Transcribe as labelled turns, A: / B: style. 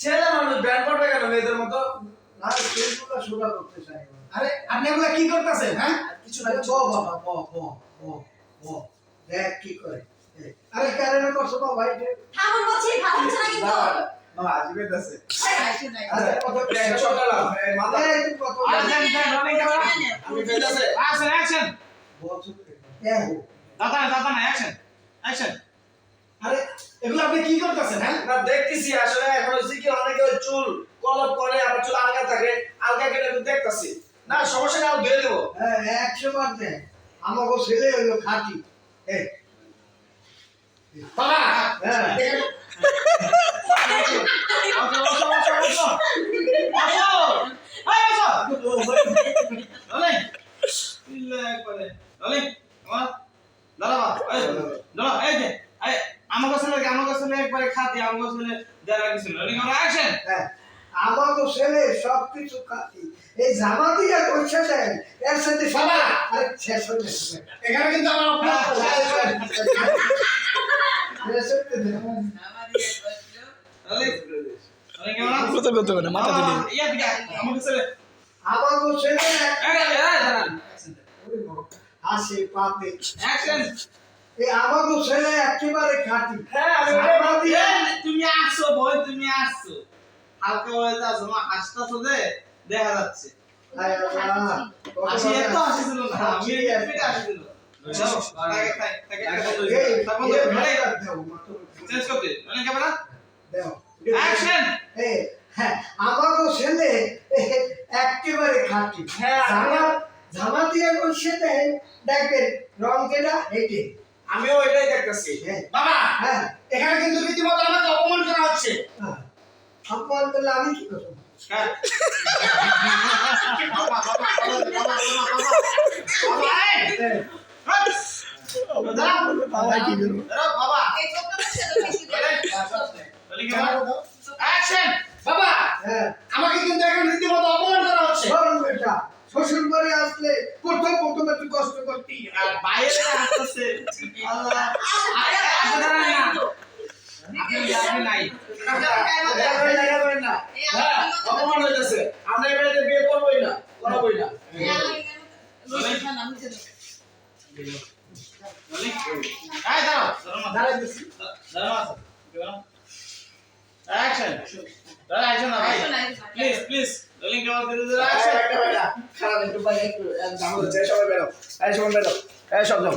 A: ছেলে মানুষ ব্যান্ড পড়বে কেন মেয়েদের মতো?
B: না স্কুলগুলো সোজা করতে চাই।
C: আরে আপনি এগুলা কি করতেছেন হ্যাঁ?
A: কিছু না
B: ব বাবা ব ব ব ব দেখ কি করে আরে কেন করছ বাবা এটা
D: ঠাকুর বলছি ভালো হচ্ছে না কিন্তু?
A: বাবা আজিবে দাসে
B: আরে কত
A: ব্যান্ড চটালাম মাথা
C: আর দেন দেন ক্যামেরা
A: আমি ফেলাছে
C: অ্যাকশন অ্যাকশন দাদা না দাদা না অ্যাকশন অ্যাকশন আরে এগুলো আপনি কি করতেছেন হ্যাঁ
A: না দেখতেছি আসলে এখন হচ্ছে কি অনেকে চুল কলপ করে আবার চুল আলগা থাকে আলগা কেটে দেখতাছি না সমস্যা আমি ধুয়ে দেবো
B: হ্যাঁ একশো বার দেন আমাকে ছেলে হইল খাঁটি এই
C: বাবা
B: হ্যাঁ
C: বসো বসো খাতি আমাকে ছেলে যারা কিছু রোলিং আমরা অ্যাকশন
B: হ্যাঁ ছেলে সব কিছু খাঁটি এই জামা দিয়ে পয়সা দেন এর সাথে
C: বাবা!
B: আরে শেষ হয়ে গেছে।
C: এখানে কিন্তু আমার
B: হ্যাঁ, হয়ে
C: কেমন
E: কত কত করে মাথা দিলি
C: ইয়া আমাকে ছেলে।
B: আমাকে ছেলে।
C: দাঁড়ান।
B: হাসি পাতে।
C: অ্যাকশন
B: এই আমাকে ছেলে একেবারে খাঁটি।
A: হ্যাঁ
C: তুমি আসছো বই তুমি আসছো। হালকা বলে যাচ্ছো মা হাসতাছো যে দেখা যাচ্ছে। হাসি এত হাসি ছিল না আমি
B: এত-
C: হাসি ছিল যাও,
B: হ্যাঁ, আমাকে ছেলে একেবারে খাঁটি।
A: হ্যাঁ,
B: জামা জামা দিয়ে বসে দেন দেখবেন রং কেটা হেঁটে।
A: আমিও এটাই দেখতেছি
B: হ্যাঁ
C: বাবা
B: হ্যাঁ
C: এখানে কিন্তু রীতিমতো আমাকে অপমান করা হচ্ছে
B: অপমান করলে আমি কি করব
C: হ্যাঁ। বাবা, বাবা, বাবা, বাবা, বাবা, বাবা, বাবা, এই,
B: হ্যাঁ।
C: হাট। দাঁড়াও,
E: বাবা কি করব
C: দাঁড়াও, বাবা
D: এই চোখটা বসে তো বেশি
C: রোলিং ক্যামেরা অ্যাকশন বাবা
B: হ্যাঁ
C: আমাকে কিন্তু এখন রীতিমতো অপমান করা হচ্ছে
B: শোন বেটা শ্বশুর বাড়ি আসলে প্রথম প্রথম একটু কষ্ট করতেই হয়।
C: আর বাইরে আসতেছে আল্লাহ।
A: আমরা বিয়ে করবোই না করাবোই না
C: করে দিলে অ্যাকশন
A: একটা বেটা। খারাপ একটু বাইরে একটু জামা হচ্ছে সবাই বেরো। এই সবাই বেরো। এই সব যাও।